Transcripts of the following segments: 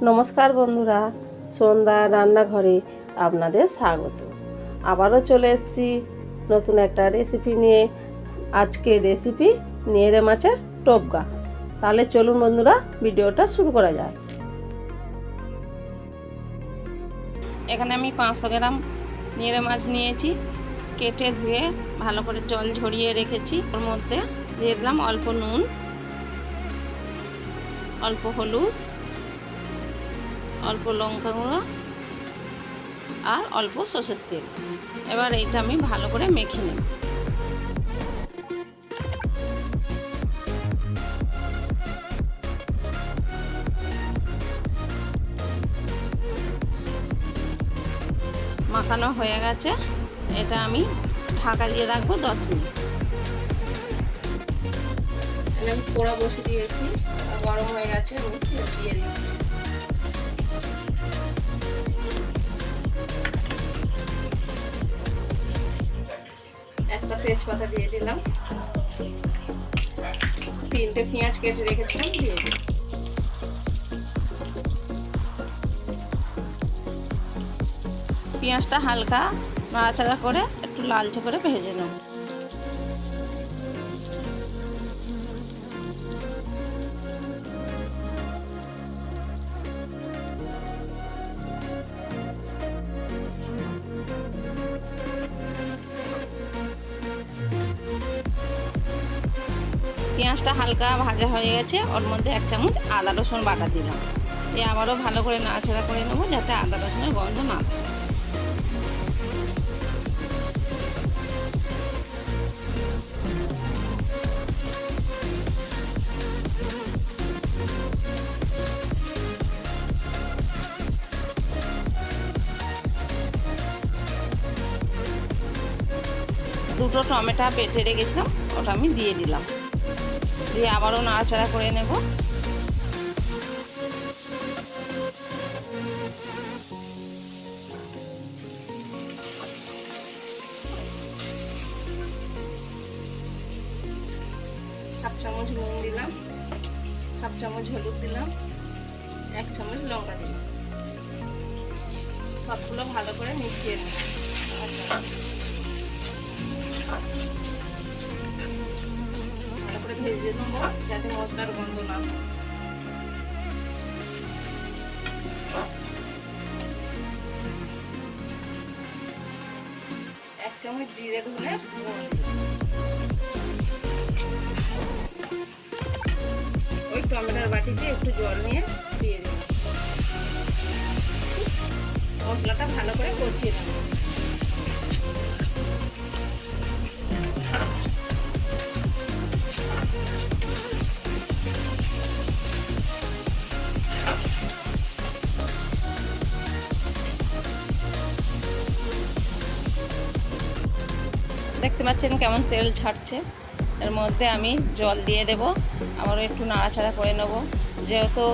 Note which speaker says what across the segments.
Speaker 1: নমস্কার বন্ধুরা, সন্ধ্যা রান্নাঘরে আপনাদের স্বাগত। আবারও চলে এসেছি নতুন একটা রেসিপি নিয়ে। আজকে রেসিপি নিয়েরে মাছের টোপগা তাহলে চলুন বন্ধুরা, ভিডিওটা শুরু করা যায়
Speaker 2: এখানে আমি পাঁচশো গ্রাম নিয়েরে মাছ নিয়েছি। কেটে ধুয়ে ভালো করে জল ঝরিয়ে রেখেছি। ওর মধ্যে দিয়ে দিলাম অল্প নুন, অল্প হলুদ অল্প লঙ্কা গুঁড়ো আর অল্প সর্ষের তেল। এবার এইটা আমি ভালো করে মেখে নেব। মাখানো হয়ে গেছে। এটা আমি ঢাকা দিয়ে রাখব দশ মিনিট। আমি পোড়া বসে দিয়েছি। গরম হয়ে গেছে দিয়ে তেজপাতা দিয়ে দিলাম। তিনটে পেঁয়াজ কেটে রেখেছিলাম, দিয়ে দিলাম। পেঁয়াজটা হালকা নাড়াচাড়া করে একটু লালচে করে ভেজে নেব। পেঁয়াজটা হালকা ভাজা হয়ে গেছে। ওর মধ্যে এক চামচ আদা রসুন বাটা দিলাম। দিয়ে আবারও ভালো করে নাড়াচাড়া করে নেব যাতে আদা রসুনের গন্ধ না থাকে দুটো টমেটো বেটে রেখেছিলাম, ওটা আমি দিয়ে দিলাম। দিয়ে আবারও নাড়াচাড়া করে নেব। হাফ চামচ নুন দিলাম, হাফ চামচ হলুদ দিলাম, এক চামচ লঙ্কা দিলাম। সবগুলো ভালো করে মিশিয়ে ভালো করে ভেজে নেব যাতে মশলার গন্ধ না এক চামচ জিরে ধনে ওই টমেটোর বাটিতে একটু জল নিয়ে দিয়ে দিলাম মশলাটা ভালো করে কষিয়ে নেব। দেখতে পাচ্ছেন কেমন তেল ছাড়ছে। এর মধ্যে আমি জল দিয়ে দেব। আবারও একটু নাড়াচাড়া করে নেব। যেহেতু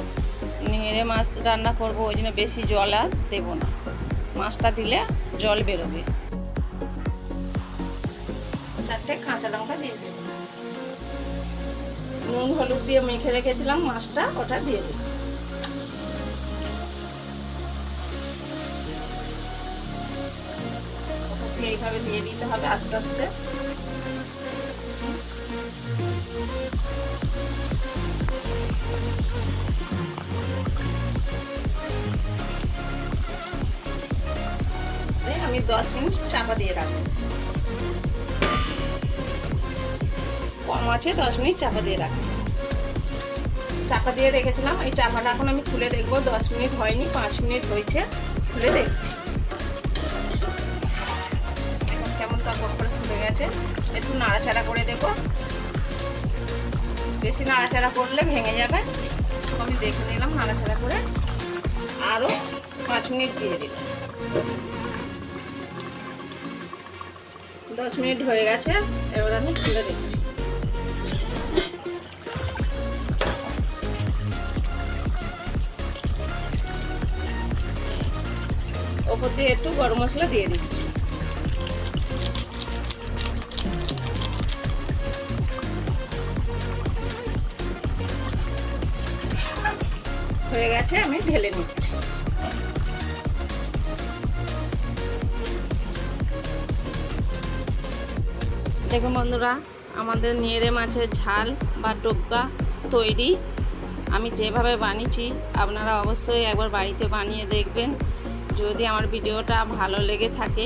Speaker 2: নেড়ে মাছ রান্না করব, ওই জন্য বেশি জল আর দেবো না। মাছটা দিলে জল বেরোবে। চারটে কাঁচা লঙ্কা দিয়ে দেব। নুন, হলুদ দিয়ে মেখে রেখেছিলাম মাছটা, ওটা দিয়ে দেব। ওটাকে এইভাবে দিয়ে দিতে হবে আস্তে আস্তে। আমি দশ মিনিট চাপা দিয়ে রাখব। কম আছে, দশ মিনিট চাপা দিয়ে রাখব। চাপা দিয়ে রেখেছিলাম, এই চাপাটা এখন আমি খুলে দেখব। দশ মিনিট হয়নি, পাঁচ মিনিট হয়েছে, খুলে দেখছি। গেছে, একটু নাড়াচাড়া করে দেবো। বেশি নাড়াচাড়া করলে ভেঙে যাবে। আমি দেখে নিলাম নাড়াচাড়া করে। আরও পাঁচ মিনিট দিয়ে দিলাম। দশ মিনিট হয়ে গেছে, এবার আমি খুলে দিচ্ছি। ওপর দিয়ে একটু গরম মশলা দিয়ে দিচ্ছি। হয়ে গেছে, আমি ঢেলে নিচ্ছি। দেখুন বন্ধুরা, আমাদের নিয়েরে মাছের ঝাল বা টোক্কা তৈরি। আমি যেভাবে বানিয়েছি, আপনারা অবশ্যই একবার বাড়িতে বানিয়ে দেখবেন। যদি আমার ভিডিওটা ভালো লেগে থাকে